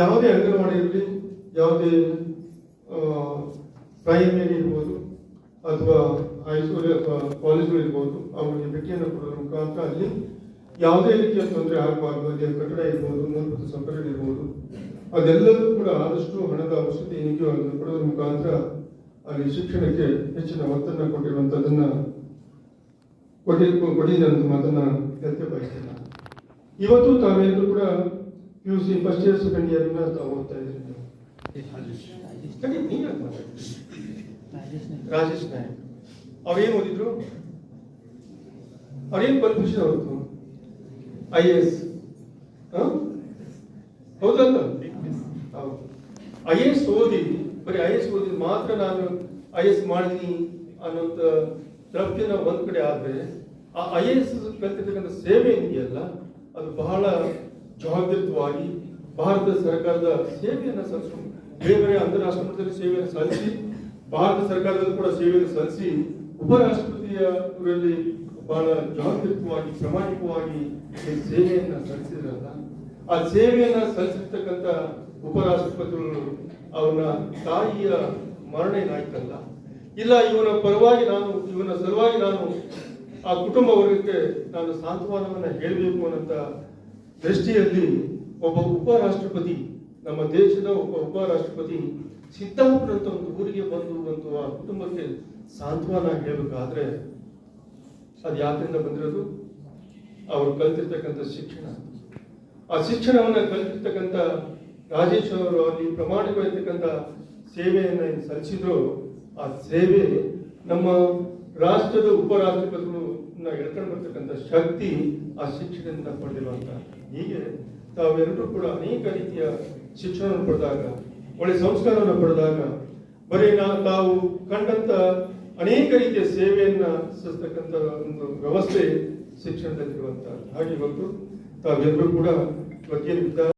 ಯಾವುದೇ ಅಂಗನವಾಡಿ ಇರಲಿ ಯಾವುದೇ ಪ್ರೈಮರಿ ಇರ್ಬೋದು, ಅಥವಾ ಹೈಸ್ಕೂಲ್ ಅಥವಾ ಕಾಲೇಜ್ಗಳಿರ್ಬೋದು ಅವರಿಗೆ ಭೇಟಿಯನ್ನು ಕೊಡೋದ್ರ ಮುಖಾಂತರ ಅಲ್ಲಿ ಯಾವುದೇ ರೀತಿಯ ತೊಂದರೆ ಆಗಬಾರ್ದು, ಅಲ್ಲಿ ಕಟ್ಟಡ ಇರ್ಬೋದು, ಮೂಲಭೂತ ಸಂಪರ್ಕ ಇರ್ಬೋದು ಅದೆಲ್ಲವೂ ಕೂಡ ಆದಷ್ಟು ಹಣದ ಅವಶ್ಯಕತೆ ಏನಿದೆಯೋ ಅದನ್ನು ಕೊಡೋದ್ರ ಮುಖಾಂತರ ಅಲ್ಲಿ ಶಿಕ್ಷಣಕ್ಕೆ ಹೆಚ್ಚಿನ ಒತ್ತನ್ನು ಕೊಟ್ಟಿರುವಂಥದ್ದನ್ನ ಕೊಟ್ಟಿ ಕೊಡಿದೆ ಮಾತನ್ನು ಹೇಳ್ತೆ ಬಯಸ್ತೇನೆ. ಇವತ್ತು ತಾವೆಲ್ಲರೂ ಕೂಡ U C first year second ಇಯರ್ನ ತಾವು ಓದ್ತಾ? ರಾಜೇಶ್ ನಾಯಕ್. ಅವ್ರೇನು ಓದಿದ್ರು? ಅವ್ರೇನು ಕ್ವಾಲಿಫಿಕೇಶನ್ ಅವರು ಐ ಎ ಎಸ್. ಹೌದಲ್ಲ? ಹೌದು. ಐ ಎ ಎಸ್ ಓದಿ, ಬರೀ ಐ ಎಸ್ ಓದಿ ಮಾತ್ರ ನಾನು ಐ ಎಸ್ ಮಾಡಿದೀನಿ ಅನ್ನೋಂಥ ತೃಪ್ತಿನ ಒಂದ್ ಕಡೆ ಆದ್ರೆ, ಆ ಐ ಎ ಎಸ್ ಕಲ್ತಿರ್ತಕ್ಕಂಥ ಸೇವೆ ಏನಿದೆಯಲ್ಲ ಅದು ಬಹಳ ಜವಾಬ್ದಾರಿತವಾಗಿ ಭಾರತ ಸರ್ಕಾರದ ಸೇವೆಯನ್ನು ಸಲ್ಲಿಸಿ. ಬೇರೆ ಬೇರೆ ಅಂತಾರಾಷ್ಟ್ರ ಮಟ್ಟದಲ್ಲಿ ಸೇವೆಯನ್ನು ಸಲ್ಲಿಸಿ, ಭಾರತ ಸರ್ಕಾರದಲ್ಲೂ ಕೂಡ ಸೇವೆಯನ್ನು ಸಲ್ಲಿಸಿ, ಉಪರಾಷ್ಟ್ರಪತಿಯವರಲ್ಲಿ ಬಹಳ ಜವಾಬ್ದಾರಿತವಾಗಿ ಪ್ರಾಮಾಣಿಕವಾಗಿ ಈ ಸೇವೆಯನ್ನ ಸಲ್ಲಿಸಿದ್ರಲ್ಲ ಆ ಸೇವೆಯನ್ನ ಸಲ್ಲಿಸಿರ್ತಕ್ಕಂಥ ಉಪರಾಷ್ಟ್ರಪತಿಗಳು ಅವನ ತಾಯಿಯ ಮರಣ ಏನಾಯ್ತಲ್ಲ ಇಲ್ಲ, ಇವನ ಪರವಾಗಿ ನಾನು, ಇವನ ಸಲುವಾಗಿ ನಾನು ಆ ಕುಟುಂಬ ವರ್ಗಕ್ಕೆ ನಾನು ಸಾಂತ್ವನವನ್ನು ಹೇಳಬೇಕು ಅನ್ನೋಂಥ ದೃಷ್ಟಿಯಲ್ಲಿ ಒಬ್ಬ ಉಪರಾಷ್ಟ್ರಪತಿ, ನಮ್ಮ ದೇಶದ ಒಬ್ಬ ಉಪರಾಷ್ಟ್ರಪತಿ ಸಿದ್ದಾಪುರ ಅಂತ ಒಂದು ಊರಿಗೆ ಬಂದು ಒಂದು ಆ ಕುಟುಂಬಕ್ಕೆ ಸಾಂತ್ವನ ಹೇಳಬೇಕಾದ್ರೆ, ಅದು ಯಾತ್ರಿಂದ ಬಂದಿರೋದು? ಅವರು ಕಲ್ತಿರ್ತಕ್ಕಂಥ ಶಿಕ್ಷಣ. ಆ ಶಿಕ್ಷಣವನ್ನು ಕಲ್ತಿರ್ತಕ್ಕಂಥ ರಾಜೇಶ್ವರ ಅವರು ಅಲ್ಲಿ ಪ್ರಾಮಾಣಿಕವಾಗಿರ್ತಕ್ಕಂಥ ಸೇವೆಯನ್ನು ಸಲ್ಲಿಸಿದ್ರು. ಆ ಸೇವೆ ನಮ್ಮ ರಾಷ್ಟ್ರದ ಉಪರಾಷ್ಟ್ರಪತಿಗಳು ಎಳ್ಕೊಂಡು ಬರ್ತಕ್ಕಂಥ ಶಕ್ತಿ ಆ ಶಿಕ್ಷಣದಿಂದ ಪಡೆದಿರುವಂತ ಹೀಗೆ ತಾವೆಲ್ಲರೂ ಕೂಡ ಅನೇಕ ರೀತಿಯ ಶಿಕ್ಷಣವನ್ನು ಪಡೆದಾಗ, ಒಳ್ಳೆ ಸಂಸ್ಕಾರವನ್ನು ಪಡೆದಾಗ, ಬರೀ ನಾವು ತಾವು ಕಂಡಂತ ಅನೇಕ ರೀತಿಯ ಸೇವೆಯನ್ನ ಸಲ್ಲಿಸ್ತಕ್ಕಂಥ ಒಂದು ವ್ಯವಸ್ಥೆ ಶಿಕ್ಷಣದಲ್ಲಿರುವಂತ ಹಾಗೆ ಇವತ್ತು ತಾವೆಲ್ಲರೂ ಕೂಡ ವಿದ್ಯಾ